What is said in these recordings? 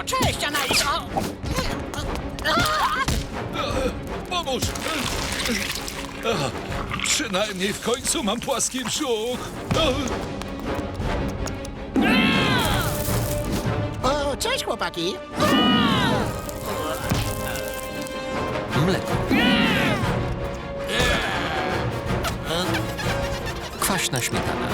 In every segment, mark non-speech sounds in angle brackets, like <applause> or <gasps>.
O, cześć, Analizo! Pomóż! Ach, Przynajmniej w końcu mam płaski brzuch. O, cześć, chłopaki! Mleko. Kwaśna śmietana.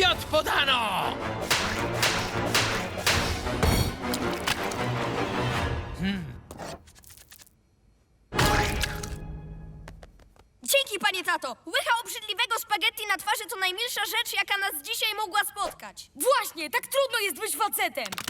Obiad podano! Dzięki, panie tato! Łycha obrzydliwego spaghetti na twarzy to najmilsza rzecz, jaka nas dzisiaj mogła spotkać. Właśnie, tak trudno jest być facetem.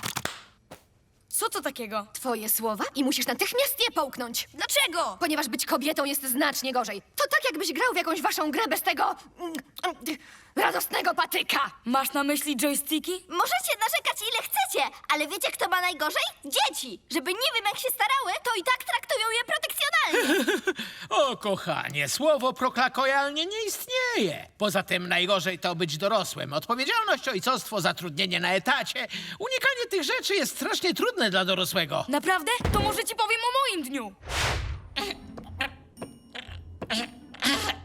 Co to takiego? Twoje słowa i musisz natychmiast je połknąć. Dlaczego? Ponieważ być kobietą jest znacznie gorzej. To tak, jakbyś grał w jakąś waszą grę bez tego. mm, mm, radosnego patyka. Masz na myśli joysticki? Możecie narzekać ile chcecie, ale wiecie kto ma najgorzej? Dzieci! Żeby nie wiem jak się starały, to i tak traktują je protekcjonalnie. <laughs> O, kochanie, słowo proklakojalnie nie istnieje. Poza tym najgorzej to być dorosłym. Odpowiedzialność, ojcostwo, zatrudnienie na etacie. Unikanie tych rzeczy jest strasznie trudne dla dorosłego. Naprawdę? To może ci powiem o moim dniu.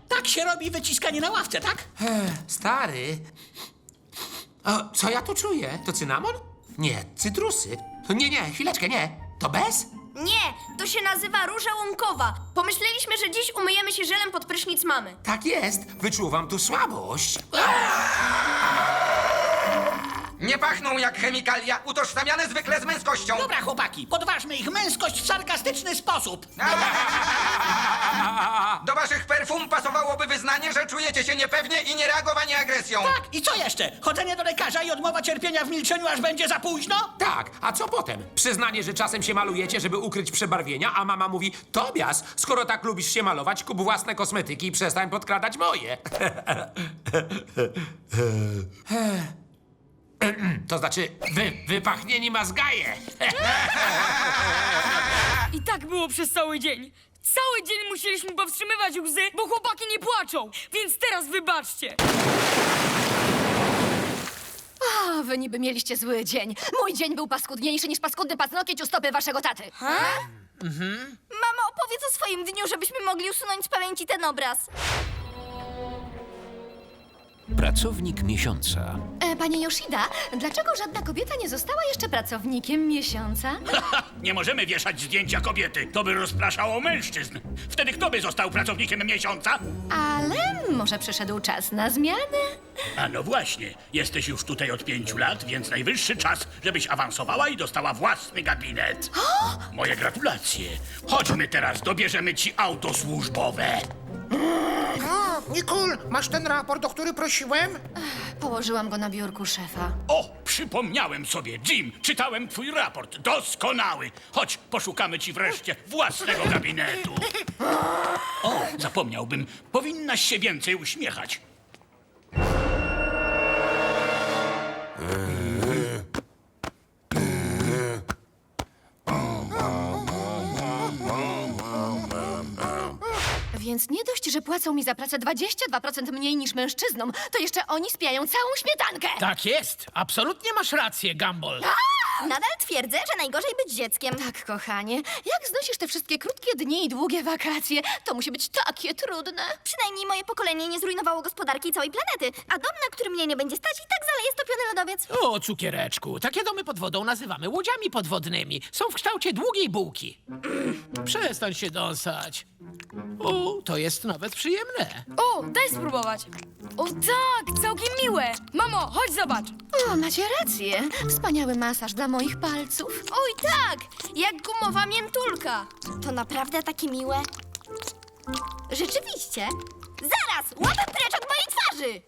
Tak się robi wyciskanie na ławce, tak? Stary. O, co ja tu czuję? To cynamon? Nie, cytrusy. Nie, nie, chwileczkę, nie. To bez? Nie, to się nazywa róża łąkowa. Pomyśleliśmy, że dziś umyjemy się żelem pod prysznic mamy. Tak jest. Wyczuwam tu słabość. Nie pachną jak chemikalia, utożsamiane zwykle z męskością. Dobra, chłopaki, podważmy ich męskość w sarkastyczny sposób. <laughs> Do waszych perfum pasowałoby wyznanie, że czujecie się niepewnie i niereagowanie agresją. Tak, i co jeszcze? Chodzenie do lekarza i odmowa cierpienia w milczeniu, aż będzie za późno? Tak, a co potem? Przyznanie, że czasem się malujecie, żeby ukryć przebarwienia, a mama mówi Tobias, skoro tak lubisz się malować, kup własne kosmetyki i przestań podkradać moje. <laughs> <laughs> <clears throat> To znaczy, wy, wypachnieni mazgaje. I tak było przez cały dzień. Cały dzień musieliśmy powstrzymywać łzy, bo chłopaki nie płaczą. Więc teraz wybaczcie. O, wy niby mieliście zły dzień. Mój dzień był paskudniejszy niż paskudny paznokieć u stopy waszego taty. Mamo, opowiedz o swoim dniu, żebyśmy mogli usunąć z pamięci ten obraz. Pracownik miesiąca. E, panie Yoshida, dlaczego żadna kobieta nie została jeszcze pracownikiem miesiąca? <laughs> Nie możemy wieszać zdjęcia kobiety. To by rozpraszało mężczyzn. Wtedy kto by został pracownikiem miesiąca? Ale może przyszedł czas na zmianę? A no właśnie, jesteś już tutaj od pięciu lat, więc najwyższy czas, żebyś awansowała i dostała własny gabinet. <gasps> Moje gratulacje. Chodźmy teraz, dobierzemy ci auto służbowe. <gasps> <gasps> O, Nikul, masz ten raport, o który prosiłem? Położyłam go na biurku szefa. O, przypomniałem sobie, Jim, czytałem twój raport. Doskonały. Chodź, poszukamy ci wreszcie własnego gabinetu. <laughs> O, zapomniałbym, powinnaś się więcej uśmiechać. Więc nie dość, że płacą mi za pracę 22% mniej niż mężczyznom, to jeszcze oni spijają całą śmietankę. Tak jest. Absolutnie masz rację, Gumball. Nadal twierdzę, że najgorzej być dzieckiem. Tak, kochanie, jak znosisz te wszystkie krótkie dni i długie wakacje? To musi być takie trudne. Przynajmniej moje pokolenie nie zrujnowało gospodarki całej planety, a dom, na który mnie nie będzie stać, i tak zaleje stopiony lodowiec. O, cukiereczku, takie domy pod wodą nazywamy łodziami podwodnymi. Są w kształcie długiej bułki. <clears throat> Przestań się dąsać. O, to jest nawet przyjemne. O, daj spróbować. O tak, całkiem miłe. Mamo, chodź zobacz. O, macie rację. Wspaniały masaż dla moich palców. Oj tak, jak gumowa miętulka. To naprawdę takie miłe? Rzeczywiście. Zaraz, łapę precz od mojej twarzy!